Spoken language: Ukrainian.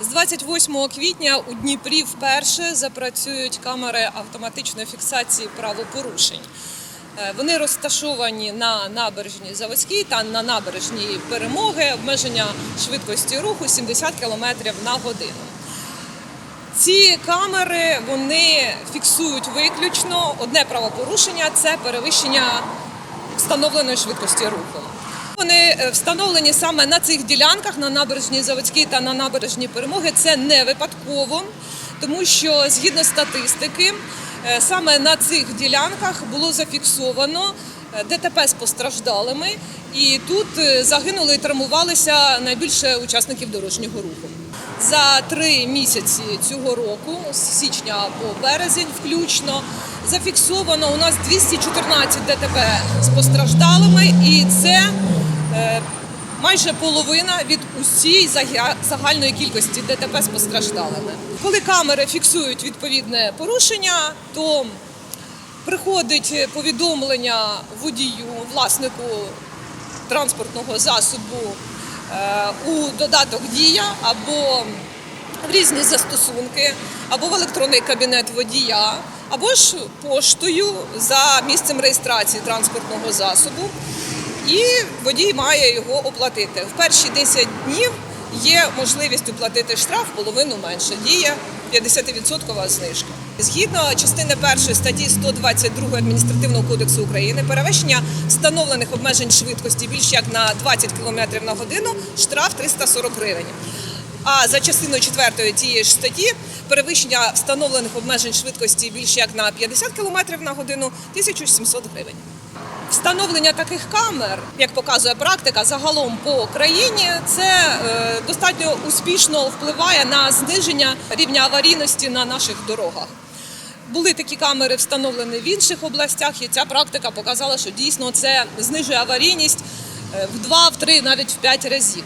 З 28 квітня у Дніпрі вперше запрацюють камери автоматичної фіксації правопорушень. Е, Вони розташовані на набережній Заводській та на набережній перемоги. Обмеження швидкості руху 70 км на годину. Ці камери вони фіксують виключно одне правопорушення це перевищення встановленої швидкості руху. Вони е, встановлені саме на цих ділянках на набережній Заводській та на набережній перемоги. Це не випадково, тому що згідно статистики, е, саме на цих ділянках було зафіксовано е, ДТП з постраждалими, і тут загинули і травмувалися найбільше учасників дорожнього руху. За три місяці цього року, з січня по березень, включно зафіксовано у нас 214 ДТП з постраждалими, і це е, майже половина від усієї загальної кількості ДТП з постраждалими. Коли камери фіксують відповідне порушення, то приходить повідомлення водію, власнику транспортного засобу у додаток Дія або в різні застосунки, або в електронний кабінет водія, або ж поштою за місцем реєстрації транспортного засобу. І водій має його оплатити. В перші 10 днів є можливість оплатити штраф половину менше. Діє 50% знижка. Згідно частини першої статті 122 адміністративного кодексу України, перевищення встановлених обмежень швидкості більш як на 20 км на годину штраф 340 гривень. А за частиною 4 цієї ж статті перевищення встановлених обмежень швидкості більш як на 50 км на годину 1700 гривень. Встановлення таких камер, як показує практика, загалом по країні, це е, достатньо успішно впливає на зниження рівня аварійності на наших дорогах. Були такі камери встановлені в інших областях, і ця практика показала, що дійсно це знижує аварійність е, в два, в три, навіть в п'ять разів.